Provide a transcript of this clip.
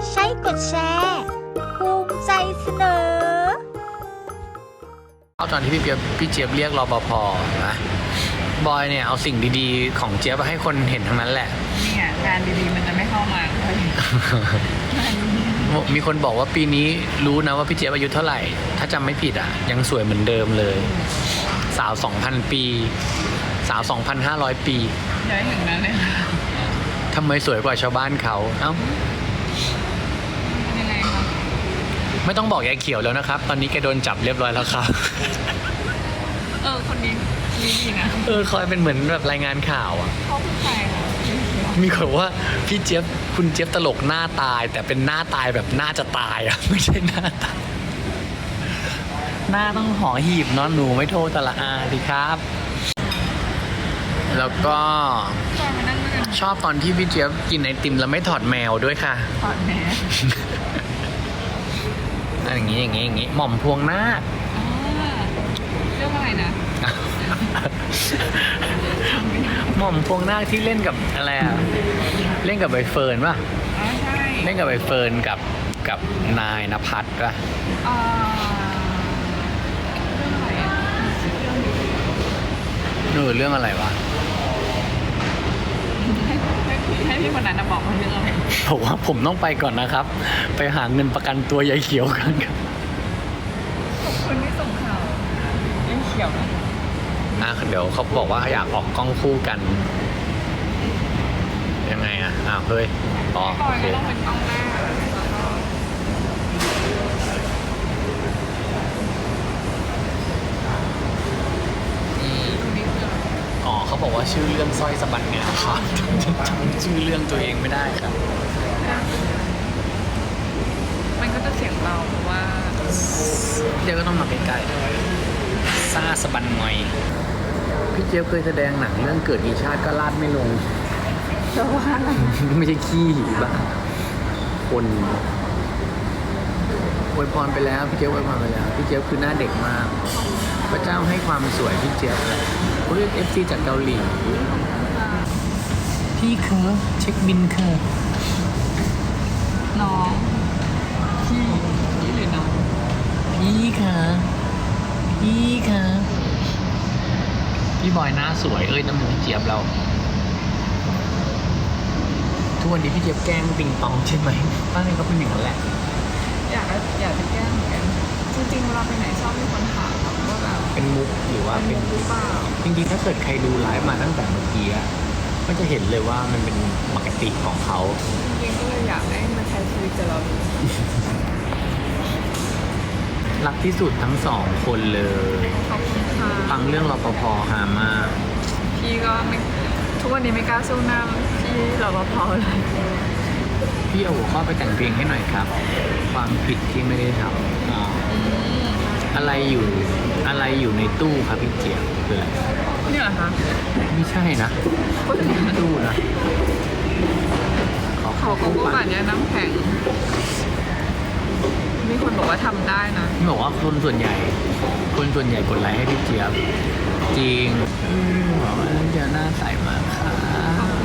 ดแชร์ภูมิใจเสนอ เอาตอนที่พี่เจี๊ยบพี่เจี๊ยบเรียกรปภนะบอยเนี่ยเอาสิ่งดีๆ ของเจี๊ยบไปให้คนเห็นทั้งนั้นแหละ นี่ไงงานดีๆ มันจะไม่เข้ามาเลยมีคนบอกว่าปีนี้รู้นะว่าพี่เจี๊ยบอายุเท่าไหร่ ถ้าจำไม่ผิดอะ ยังสวยเหมือนเดิมเลย สาว 2,000 ปี สาว 2,500 ปีย้ายถึงนั้นเลยค่ะทำไมสวยกว่าชาวบ้านเขา เอ้า เป็นยังไงคะ ไม่ต้องบอกยายเขียวแล้วนะครับ ตอนนี้แกโดนจับเรียบร้อยแล้วครับ เออ คนนี้นี่ดีนะเออคอยเป็นเหมือนแบบรายงานข่าวอะ เขาคือใครคะมีคนบอกว่าพี่เจี๊ยบคุณเจี๊ยบตลกหน้าตาย แต่เป็นหน้าตายแบบหน้าจะตายอะ ไม่ใช่หน้าตาย หน้าต้องหอหีบเนาะหนูไม่โทรแต่ละอาดีครับ แล้วก็ตอนมานั่งด้วยกันชอบตอนที่พี่เจี๊ยบกินไอติมแล้วไม่ถอดแมวด้วยค่ะ ถอดแมส อันอย่างนี้อย่างนี้อย่างนี้หม่อมพวงนาคอ่าเรื่องอะไรนะหม่อมพวงนาคที่เล่นกับอะไรอะเล่นกับใบเฟิร์นป่ะอ๋อใช่เล่นกับใบเฟิร์นกับกับนายนภัสป่ะอ่าเรื่องอะไรอะเรื่องเออเรื่องอะไรวะ ให้ ให้ให้พี่คนนั้นนะบอกว่าเรื่องอะไรบอกว่าผมต้องไปก่อนนะครับ ไปหาเงินประกันตัวยายเขียวกันครับขอบคุณที่ส่งข่าวยังเขียวนะอะเดี๋ยวเขาบอกว่าอยากออกกล้องคู่กัน ยังไงอะอ้าวเฮ้ยอ๋อก่อโอนเค ก็ต้องเป็นกล้องหน้าแล้วก็ อืม ตรงนี้คืออะไร อ๋อเขา บอกว่าชื่อเรื่องสร้อยสะบัดเนี่ยครับจำชื่อเรื่องตัวเองไม่ได้ครับ มันก็จะเสียงเราเพราะว่า เดี๋ยวก็ต้องมาใกล้ๆซาสะบันหน่อย พี่เจี๊ยบเคยแสดงหนังเรื่องเกิดอีชาติก็ลาดไม่ลงจะว่าอะไรไม่ใช่ขี้บ้าคนอวยพรไปแล้วพี่เจี๊ยบอวยพรไปแล้วพี่เจี๊ยบคือหน้าเด็กมาก พระเจ้าให้ความสวยพี่เจี๊ยบเลย เขาเรียกเอฟซีจากเกาหลี พี่เคอเช็คบินเคอน้องพี่พี่หรือน้องพี่คะพี่คะพี่บอยหน้าสวยเอ้ยน้ำมือพี่เจี๊ยบเรา ทุกวันนี้พี่เจี๊ยบแกล้งปิงปองใช่ไหมบ้านนี้ก็เป็นอย่างนั้นแหละ อยากอยากจะแกล้งเหมือนกันจริงๆเวลาไปไหนชอบมีคนถามแบบว่าแบบ เป็นมุกหรือว่าเป็เป็นนมุกหรือเปล่าจริงๆถ้าเกิดใครดูไลฟ์มาตั้งแต่เมื่อกี้อะก็จะเห็นเลยว่ามันเป็นปกติของเขาจริงๆก็เลยอยากให้มาใช้ชีวิตกับเราดูรักที่สุดทั้งสองคนเลยขอบคุณค่ะฟังเรื่องรปภหามาก พี่ก็ไม่ทุกวันนี้ไม่กล้าสู้หน้าพี่รปภเลยพี่เอาหัวข้อไปแต่งเพลงให้หน่อยครับ ความผิดที่ไม่ได้ทำ อ๋ออะไรอยู่อะไรอยู่ในตู้ครับพี่เจี๊ยบคืออะไรเนี่ยเหรอคะไม่ใช่นะไม่ใช่ตู้นะขอเขาเข้าก็คู่พูดก่แบอนบนี้น้ำแข็ง มีคนบอกว่าทำได้นะบอกว่าคนส่วนใหญ่ คนส่วนใหญ่กดไลค์ให้พี่เจี๊ยบจริงอืมบอกว่าเดี๋ยวหน้าใสมากค่ะขอบ